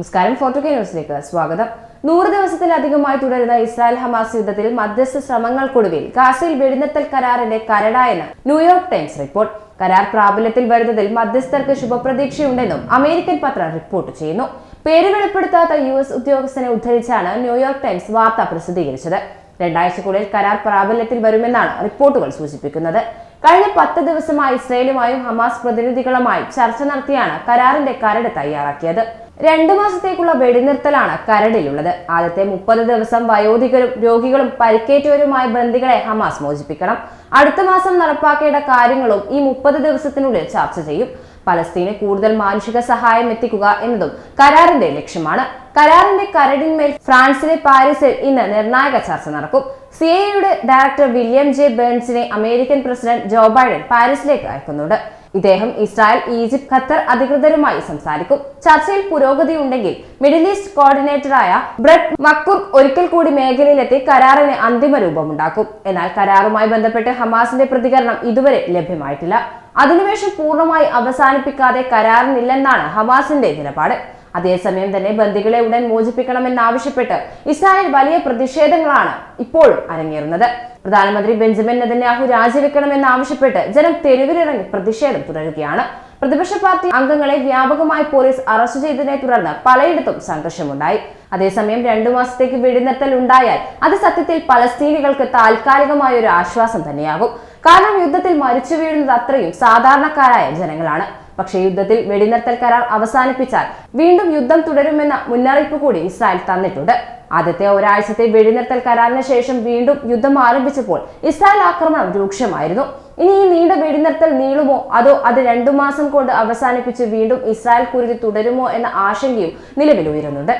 നമസ്കാരം. ഫോർട്ടു കെ ന്യൂസിലേക്ക് സ്വാഗതം. നൂറ് ദിവസത്തിലധികമായി തുടരുന്ന ഇസ്രായേൽ ഹമാസ് യുദ്ധത്തിൽ മധ്യസ്ഥ ശ്രമങ്ങൾക്കൊടുവിൽ ഗാസയിൽ വെടിനിർത്തൽ കരാറിന്റെ കരടായെന്ന് ന്യൂയോർക്ക് ടൈംസ് റിപ്പോർട്ട്. കരാർ പ്രാബല്യത്തിൽ വരുന്നതിൽ മധ്യസ്ഥർക്ക് ശുഭപ്രതീക്ഷയുണ്ടെന്നും അമേരിക്കൻ പത്രം റിപ്പോർട്ട് ചെയ്യുന്നു. പേര് വെളിപ്പെടുത്താത്ത യു എസ് ഉദ്യോഗസ്ഥനെ ഉദ്ധരിച്ചാണ് ന്യൂയോർക്ക് ടൈംസ് വാർത്ത പ്രസിദ്ധീകരിച്ചത്. രണ്ടാഴ്ചക്കുള്ളിൽ കരാർ പ്രാബല്യത്തിൽ വരുമെന്നാണ് റിപ്പോർട്ടുകൾ സൂചിപ്പിക്കുന്നത്. കഴിഞ്ഞ പത്ത് ദിവസമായി ഇസ്രയേലുമായും ഹമാസ് പ്രതിനിധികളുമായി ചർച്ച നടത്തിയാണ് കരാറിന്റെ കരട് തയ്യാറാക്കിയത്. രണ്ടു മാസത്തേക്കുള്ള വെടിനിർത്തലാണ് കരടിലുള്ളത്. ആദ്യത്തെ മുപ്പത് ദിവസം വയോധികരും രോഗികളും പരിക്കേറ്റവരുമായ ബന്ധികളെ ഹമാസ് മോചിപ്പിക്കണം. അടുത്ത മാസം നടപ്പാക്കേണ്ട കാര്യങ്ങളും ഈ മുപ്പത് ദിവസത്തിനുള്ളിൽ ചർച്ച ചെയ്യും. പലസ്തീന് കൂടുതൽ മാനുഷിക സഹായം എത്തിക്കുക എന്നതും കരാറിന്റെ ലക്ഷ്യമാണ്. കരാറിന്റെ കരടിന്മേൽ ഫ്രാൻസിലെ പാരീസിൽ ഇന്ന് നിർണായക ചർച്ച നടക്കും. സി ഐയുടെ ഡയറക്ടർ വില്യം ജെ ബേൺസിനെ അമേരിക്കൻ പ്രസിഡന്റ് ജോ ബൈഡൻ പാരീസിലേക്ക് അയക്കുന്നുണ്ട്. ഇദ്ദേഹം ഇസ്രായേൽ ഈജിപ്ത് ഖത്തർ അധികൃതരുമായി സംസാരിക്കും. ചർച്ചയിൽ പുരോഗതി ഉണ്ടെങ്കിൽ മിഡിൽ ഈസ്റ്റ് കോർഡിനേറ്ററായ ബ്രെഡ് മക്കുർക്ക് ഒരിക്കൽ കൂടി മേഖലയിലെത്തി കരാറിന് അന്തിമ രൂപമുണ്ടാക്കും. എന്നാൽ കരാറുമായി ബന്ധപ്പെട്ട് ഹമാസിന്റെ പ്രതികരണം ഇതുവരെ ലഭ്യമായിട്ടില്ല. അധിനിവേശം പൂർണമായി അവസാനിപ്പിക്കാതെ കരാറിനില്ലെന്നാണ് ഹമാസിന്റെ നിലപാട്. അതേസമയം തന്നെ ബന്ദികളെ ഉടൻ മോചിപ്പിക്കണമെന്നാവശ്യപ്പെട്ട് ഇസ്രായേൽ വലിയ പ്രതിഷേധങ്ങളാണ് ഇപ്പോഴും അരങ്ങേറുന്നത്. പ്രധാനമന്ത്രി ബെഞ്ചമിൻ നെതന്യാഹു രാജിവെക്കണമെന്നാവശ്യപ്പെട്ട് ജനം തെരുവിലിറങ്ങി പ്രതിഷേധം തുടരുകയാണ്. പ്രതിപക്ഷ പാർട്ടി അംഗങ്ങളെ വ്യാപകമായി പോലീസ് അറസ്റ്റ് ചെയ്തതിനെ തുടർന്ന് പലയിടത്തും സംഘർഷമുണ്ടായി. അതേസമയം രണ്ടു മാസത്തേക്ക് വെടിനിർത്തൽ ഉണ്ടായാൽ അത് സത്യത്തിൽ പലസ്തീനികൾക്ക് താൽക്കാലികമായ ഒരു ആശ്വാസം തന്നെയാകും. കാരണം യുദ്ധത്തിൽ മരിച്ചു വീഴുന്നത് അത്രയും സാധാരണക്കാരായ ജനങ്ങളാണ്. പക്ഷേ യുദ്ധത്തിൽ വെടിനിർത്തൽ കരാർ അവസാനിപ്പിച്ചാൽ വീണ്ടും യുദ്ധം തുടരുമെന്ന മുന്നറിയിപ്പ് കൂടി ഇസ്രായേൽ തന്നിട്ടുണ്ട്. ആദ്യത്തെ ഒരാഴ്ചത്തെ വെടിനിർത്തൽ കരാറിന് ശേഷം വീണ്ടും യുദ്ധം ആരംഭിച്ചപ്പോൾ ഇസ്രായേൽ ആക്രമണം രൂക്ഷമായിരുന്നു. ഇനി ഈ നീണ്ട വെടിനിർത്തൽ നീളുമോ? അതോ അത് രണ്ടു മാസം കൊണ്ട് അവസാനിപ്പിച്ച് വീണ്ടും ഇസ്രായേൽ കുരുതി തുടരുമോ എന്ന ആശങ്കയും നിലവിൽ ഉയരുന്നുണ്ട്